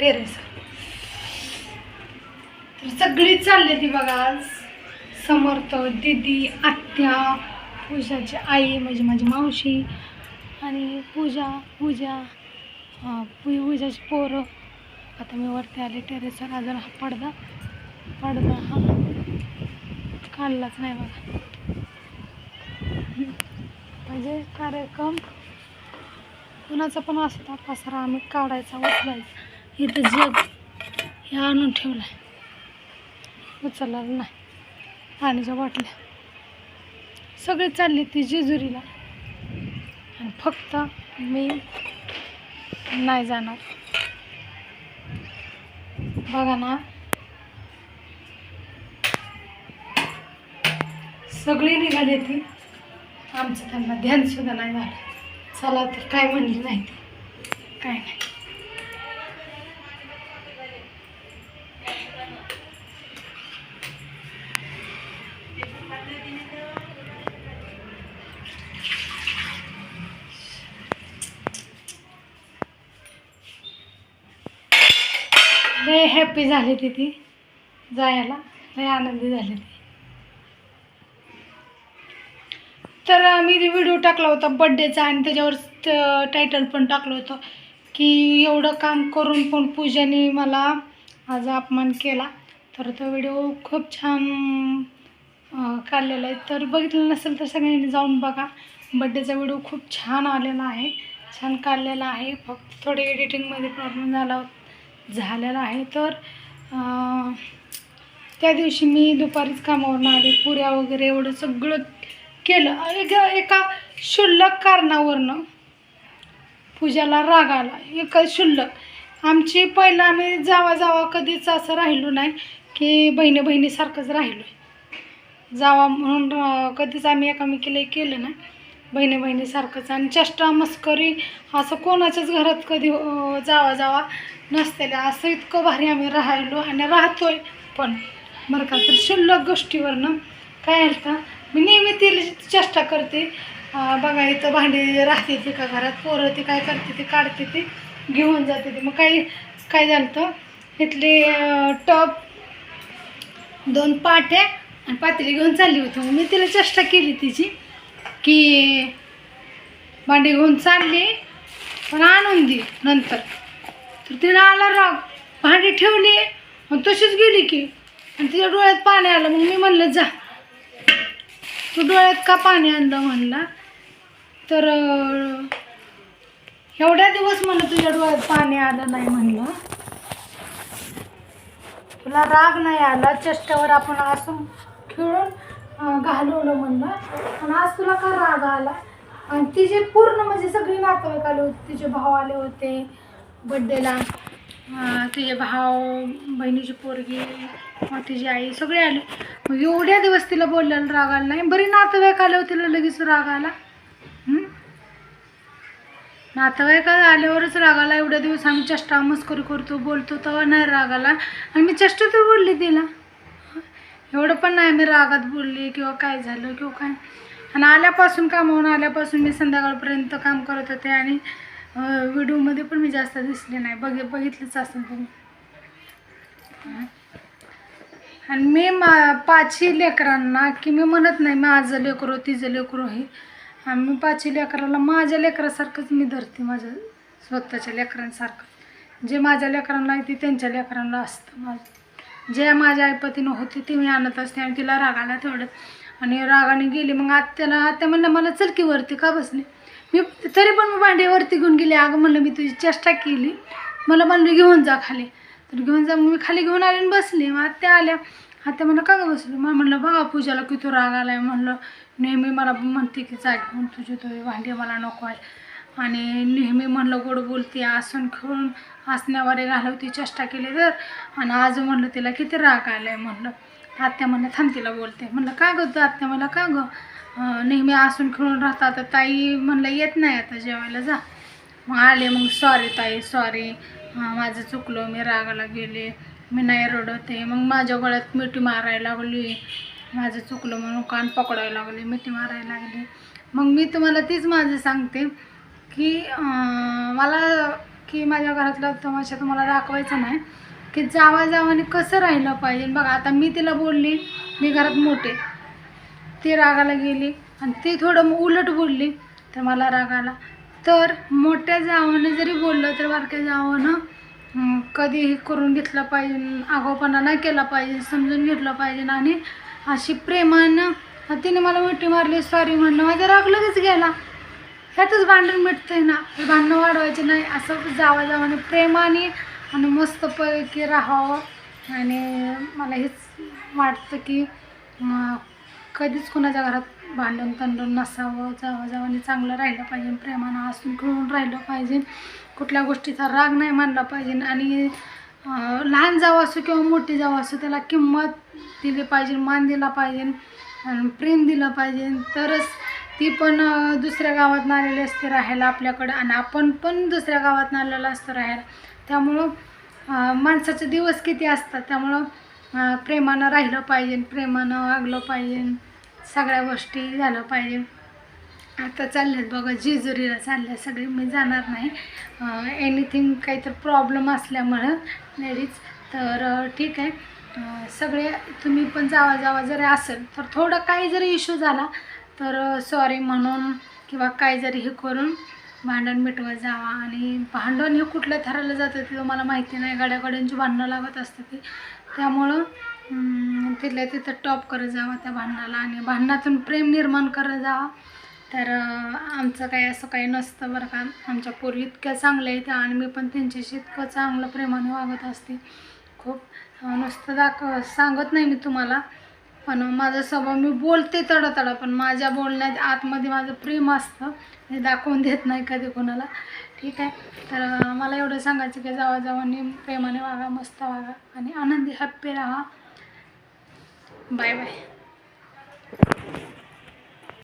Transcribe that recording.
Terrace तर सगळीच चालली ती बघा आज. समर्थ दिदी आत्या पूजाची आई म्हणजे माझी मावशी आणि पूजा पूजा पू पूजाची पोरं. आता मी वरती आले टेरेसवर अजून हा पडदा पडदा हा. काढलाच नाही बघा. म्हणजे कार्यक्रम कुणाचा पण असता पसरा आम्ही काढायचा उचलायचा. इथं जग हे आणून ठेवलं आहे उचलला नाही. पाण्याच्या बाटल्या. सगळे चालले ती जेजुरीला. आणि फक्त मी नाही जाणार. बघा ना. सगळी निघाली ती. आमचं त्यांना ध्यानसुद्धा नाही झालं. चला तर काय म्हणली नाही ती. काय नाही. लय हॅपी झाली ती ती. जायला लय आनंदी झाली ती. तर मी व्हिडिओ टाकला होता बड्डेचा आणि त्याच्यावर टायटल पण टाकलं होतं की एवढं काम करून पण पूजाने मला आज अपमान केला. तर तो व्हिडिओ खूप छान काढलेला आहे. तर बघितलं नसेल तर सगळ्यांनी जाऊन बघा. बड्डेचा व्हिडिओ खूप छान आलेला आहे. छान काढलेला आहे. फक्त थोडे एडिटिंगमध्ये प्रॉब्लेम झाला झालेला आहे. तर त्या दिवशी मी दुपारीच कामावरून आले. पुऱ्या वगैरे एवढं सगळं केलं. एक एका क्षुल्लक कारणावरनं पूजाला राग आला. एका क्षुल्लक आमची पहिलं आम्ही जावा जावा कधीच असं राहिलो नाही की बहिणी बहिणीसारखंच राहिलो आहे जावा म्हणून कधीच आम्ही एकामेकीला केलं ना बहिणी बहिणीसारखंच आणि चेष्टा मस्करी असं कोणाच्याच घरात कधी जावा जावा नसतेलं असं इतकं भारी आम्ही राहिलो आणि राहतोय पण. बरं का तर शिल्लक गोष्टीवरनं काय आलं मी नेहमी तिला चेष्टा करते. बघा इथं भांडी राहते ती का घरात पोरं ती काय करते ती काढते ती घेऊन जाते ती. मग काही काय झालं तर इथले टप टब दोन पाट्या आणि पातेली घेऊन चालली होती. मग मी तिला चेष्टा केली तिची की भांडी घेऊन चालली पण आणून दे नंतर. तर तिला आला राग. भांडी ठेवली आणि तशीच गेली की. आणि तिच्या डोळ्यात पाणी आलं. मग मी म्हणलं जा. तू डोळ्यात का पाणी आणलं म्हणला. तर एवढ्या दिवस म्हणलं तुझ्या डोळ्यात पाणी आलं नाही म्हणलं. तुला राग नाही आला. चेष्टावर आपण असं. खेळून घालवलं म्हणलं. आणि आज तुला का राग आला? आणि तिचे पूर्ण म्हणजे सगळी नातेवाईक आले होते. तिचे भाव आले होते बड्डेला तिचे भाव बहिणीची पोरगी तिची आई सगळे आले. मग एवढ्या दिवस तिला बोलल्याला राग आला नाही. बरी नातेवाईक आले होते तिला लगेच राग आला. नातेवाईक आल्यावरच राग आला. एवढ्या दिवस आम्ही चष्टा मस्करी करतो बोलतो तेव्हा नाही राग आला. आणि मी चष्टा तर बोलली तिला. एवढं पण नाही मी रागात बोलली किंवा काय झालं किंवा काय. आणि आल्यापासून कामावून आल्यापासून मी संध्याकाळपर्यंत काम करत होते आणि व्हिडिओमध्ये पण मी जास्त दिसले नाही. बघ बघितलंच असेल तुम्ही आणि मी मा पाचही लेकरांना की मी म्हणत नाही माझं लेकरो तिचं लेकरो हे आणि मी पाचही लेकराला माझ्या लेकरासारखंच मी धरते माझ्या स्वतःच्या लेकरांसारखं. जे माझ्या लेकरांना आहे ते त्यांच्या लेकरांना असतं माझं. जे माझ्या आईपतीनं होती ती मी आणत असते आणि तिला राग आला तेवढं. आणि रागाने गेली. मग आत्याला आत्या म्हणलं मला चलकीवरती का बसली? मी तरी पण मी भांड्यावरती घेऊन गेली. अगं म्हणलं मी तुझी चेष्टा केली. मला म्हणलं घेऊन जा खाली. तर घेऊन जा. मग मी खाली घेऊन आले आणि बसले. मग आत्या आल्या. आत्या म्हणलं का बसले बसली? मग म्हणलं बघा पूजाला की तू राग आला आहे म्हणलं नेहमी मला म्हणते की जा घेऊन. तुझी तुझी भांडी मला नको आहे आणि नेहमी म्हणलं गोड बोलते असून खेळून आसण्यावर घालवती चेष्टा केली तर. आणि आज म्हणलं तिला किती राग आला आहे म्हणलं. आत्या म्हणलं थांब तिला बोलते. म्हणलं का गं आत्या मला का गं? नेहमी असून खेळून राहतात तर ताई म्हणलं येत नाही आता जेवायला जा. मग आले मग सॉरी ताई सॉरी माझं चुकलं मी रागाला गेले. मी नाही रडवते मग माझ्या गळ्यात मिठी मारायला लागली. माझं चुकलं म्हणून कान पकडायला लागले मिठी मारायला लागली. मग मी तुम्हाला तीच माझं सांगते. की मला की माझ्या घरातला तमाशा तुम्हाला दाखवायचा नाही की जावा जावाने कसं राहिलं पाहिजे. बघा आता मी तिला बोलली मी घरात मोठे. ती रागाला गेली आणि ती थोडं उलट बोलली तर मला राग आला. तर मोठ्या जावानं जरी बोललं तर बारक्या जावानं कधीही करून घेतलं पाहिजे आगाऊपणा नाही केला पाहिजे समजून घेतलं पाहिजे. आणि अशी प्रेमानं तिने मला मिठी मारली सॉरी म्हणलं माझा राग लगेच गेला. ह्यातच भांडण मिटतंय ना. हे भांडणं वाढवायचे नाही. असं जावा जावाने प्रेमाने आणि मस्तपैकी राहावं. आणि मला हेच वाटतं की कधीच कोणाच्या घरात भांडण तंडण नसावं. जावा जावाने चांगलं राहिलं पाहिजे. प्रेमानं हसून खेळून राहिलं पाहिजे. कुठल्या गोष्टीचा राग नाही मानला पाहिजे. आणि लहान जावं असो किंवा मोठी जावं असो त्याला किंमत दिली पाहिजे मान दिला पाहिजे आणि प्रेम दिलं पाहिजे. तरच ती पण दुसऱ्या गावातून आलेली असते राहायला आपल्याकडं आणि आपण पण दुसऱ्या गावातून आलेलं असतं राहायला. त्यामुळं माणसाचे दिवस किती असतात त्यामुळं प्रेमानं राहिलं पाहिजे प्रेमानं वागलं पाहिजे सगळ्या गोष्टी झालं पाहिजे. आता चालल्यात बघा जेजुरीला चालल्या सगळी मी जाणार नाही. एनिथिंग काहीतरी प्रॉब्लेम असल्यामुळं लेडीज तर ठीक आहे. सगळे तुम्ही पण जावा जावा जरी असेल तर थोडं काही जरी इश्यू झाला तर सॉरी म्हणून किंवा काय जरी हे करून भांडण मिटवत जावा आणि भांडण हे कुठल्या थराला जातं ते तुम्हाला माहिती नाही. गाड्यागाड्यांची भांडणं लागत असतं ते. त्यामुळं तिथल्या तिथं टॉप करत जावा त्या भांडणाला आणि भांडणातून प्रेम निर्माण करत जावा. तर आमचं काही असं काही नसतं बरं का. आमच्या पोरी इतक्या चांगल्या आहेत आणि मी पण त्यांच्याशी इतकं चांगलं प्रेमाने वागत असते. खूप नुसतं दाख सांगत नाही मी तुम्हाला. पण माझा स्वभाव मी बोलते तडतडा पण माझ्या बोलण्यात आतमध्ये माझं प्रेम असतं. हे दाखवून देत नाही कधी कोणाला. ठीक आहे? तर मला एवढं सांगायचं की जावा जावानी प्रेमाने वागा मस्त वागा आणि आनंदी हॅप्पी राहा. Bye bye